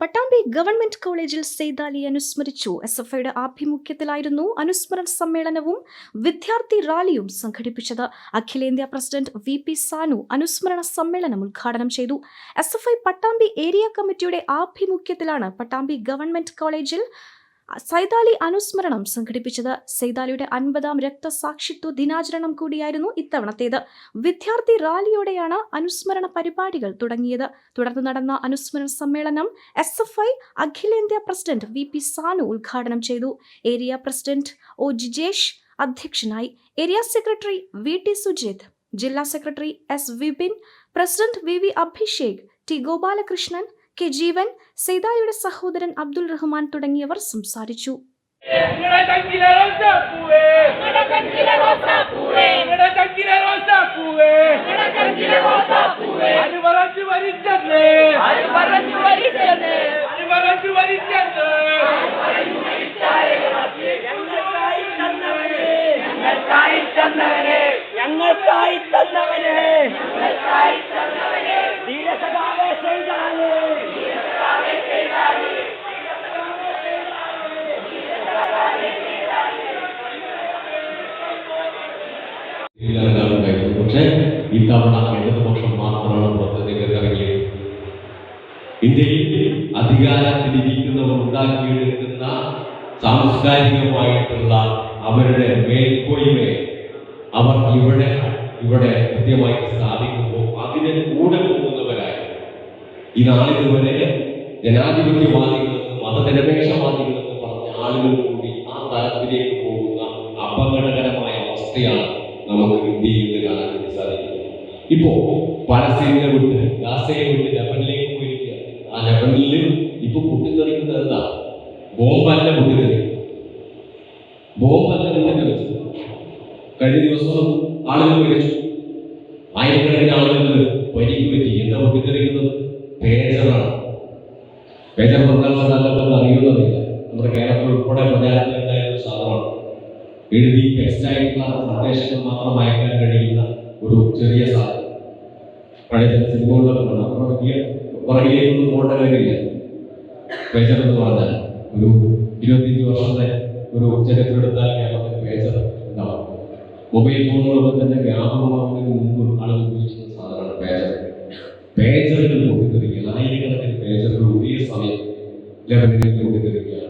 Pattambi government കോളേജിൽ സെയ്താലി അനുസ്മരിച്ചു. S F ഐയുടെ ആഭിമുഖ്യത്തിലായിരുന്നു അനുസ്മരണ സമ്മേളനവും വിദ്യാർത്ഥി റാലിയും സംഘടിപ്പിച്ചത്. അഖിലേന്ത്യാ പ്രസിഡന്റ് വി പി സാനു അനുസ്മരണ സമ്മേളനം ഉദ്ഘാടനം ചെയ്തു. S F I Pattambi area കമ്മിറ്റിയുടെ ആഭിമുഖ്യത്തിലാണ് പട്ടാമ്പി ഗവൺമെന്റ് കോളേജിൽ സൈതാലി അനുസ്മരണം സംഘടിപ്പിച്ചത് സൈതാലിയുടെ അൻപതാം രക്തസാക്ഷിത്വ ദിനാചരണം കൂടിയായിരുന്നു ഇത്തവണത്തേത്. വിദ്യാർത്ഥി റാലിയോടെയാണ് അനുസ്മരണ പരിപാടികൾ തുടങ്ങിയത്. തുടർന്ന് നടന്ന അനുസ്മരണ സമ്മേളനം എസ് എഫ് ഐ അഖിലേന്ത്യാ പ്രസിഡന്റ് വി പി സാനു ഉദ്ഘാടനം ചെയ്തു. ഏരിയ പ്രസിഡന്റ് ഒ ജിജേഷ് അധ്യക്ഷനായി. Area secretary V T Sujith ജില്ലാ secretary S Vipin president V V Abhishek T Gopalakrishnan K Jeevan സെയ്തായുടെ സഹോദരൻ അബ്ദുൾ റഹ്മാൻ തുടങ്ങിയവർ സംസാരിച്ചു. ഞങ്ങൾക്കായി തന്നവനെ. ധീരസഭാവേ നിങ്ങളുടെ ചെയ്താലേ ഇല്ലാതാവുണ്ടായിരുന്നു പക്ഷേ ഇത്തവണ ഇടതുപക്ഷം മാത്രമാണ് പുറത്തേക്ക് ഇറങ്ങിയത് ഇന്ത്യയിൽ അധികാരത്തിലിരിക്കുന്നവർ ഉണ്ടാക്കിയെടുക്കുന്ന സാംസ്കാരികമായിട്ടുള്ള അവരുടെ മേൽക്കോയ്മയെ അവർ ഇവിടെ ഇവിടെ കൃത്യമായിട്ട് സ്ഥാപിക്കുമ്പോൾ അതിനെ കൂടെ പോകുന്നവരായി. നാളിതുവരെ ജനാധിപത്യവാദികളെന്ന് മതനിരപേക്ഷവാദികളും പറഞ്ഞ ആളുകൾ കൂടി ആ തലത്തിലേക്ക് പോകുന്ന അപകടകരമായ അവസ്ഥയാണ് നമുക്ക് നിന്ന് കാണാൻ സാധിക്കുന്നത് ഇപ്പോ പലസ്തീനെ വിട്ട് ഗാസയെ വിട്ട് ജപ്പനിലേക്ക് പോയിരിക്കുക. ആ ലെബനിൽ ഇപ്പൊ പൊട്ടിത്തെറിക്കുന്നത് എന്താ ബോംബല്ല പൊട്ടിത്തെറി ബോംബല്ല പൊട്ടിത്തെറിച്ചു കഴിഞ്ഞ ദിവസം ആളുകൾ മരിച്ചു. ആയിരക്കണക്കിന് ആളുകൾ പരിക്ക് പറ്റി. എന്താ പൊട്ടിത്തെറിക്കുന്നത് പേജറാണ്. പേജർ സാധാരണ അറിയുന്നതില്ല നമ്മുടെ കേരളത്തിൽ ഉൾപ്പെടെ പ്രചാരത്തിൽ എഴുതി ടെക്സ്റ്റായിട്ടുള്ള സന്ദേശങ്ങൾ മാത്രം അയക്കാൻ കഴിയുന്ന ഒരു ചെറിയ സാധനം പഴയ സിനിമകളിലൊക്കെ അത്ര വലിയ പുറകിലേക്കൊന്നും പോകേണ്ട കാര്യമില്ല. പേജർ എന്ന് പറഞ്ഞാൽ ഒരു ഇരുപത്തിയഞ്ച് വർഷത്തെ ഒരു ചരിത്രമെടുത്താൽ കേരളത്തിൽ പേജർ ഉണ്ടാവും. മൊബൈൽ ഫോണുകളൊക്കെ തന്നെ വ്യാപകമാകുന്നതിന് മുമ്പ് ആളുകൾ ഉപയോഗിച്ചിരുന്ന സാധനമാണ് പേജർ പേജറുകൾ പൊട്ടിത്തെറിക്കുക. ആയിരക്കണക്കിന് പേജറുകൾ ഒരേ സമയം ലെബനിലേക്ക് പൊട്ടിത്തെറിക്കുകയാണ്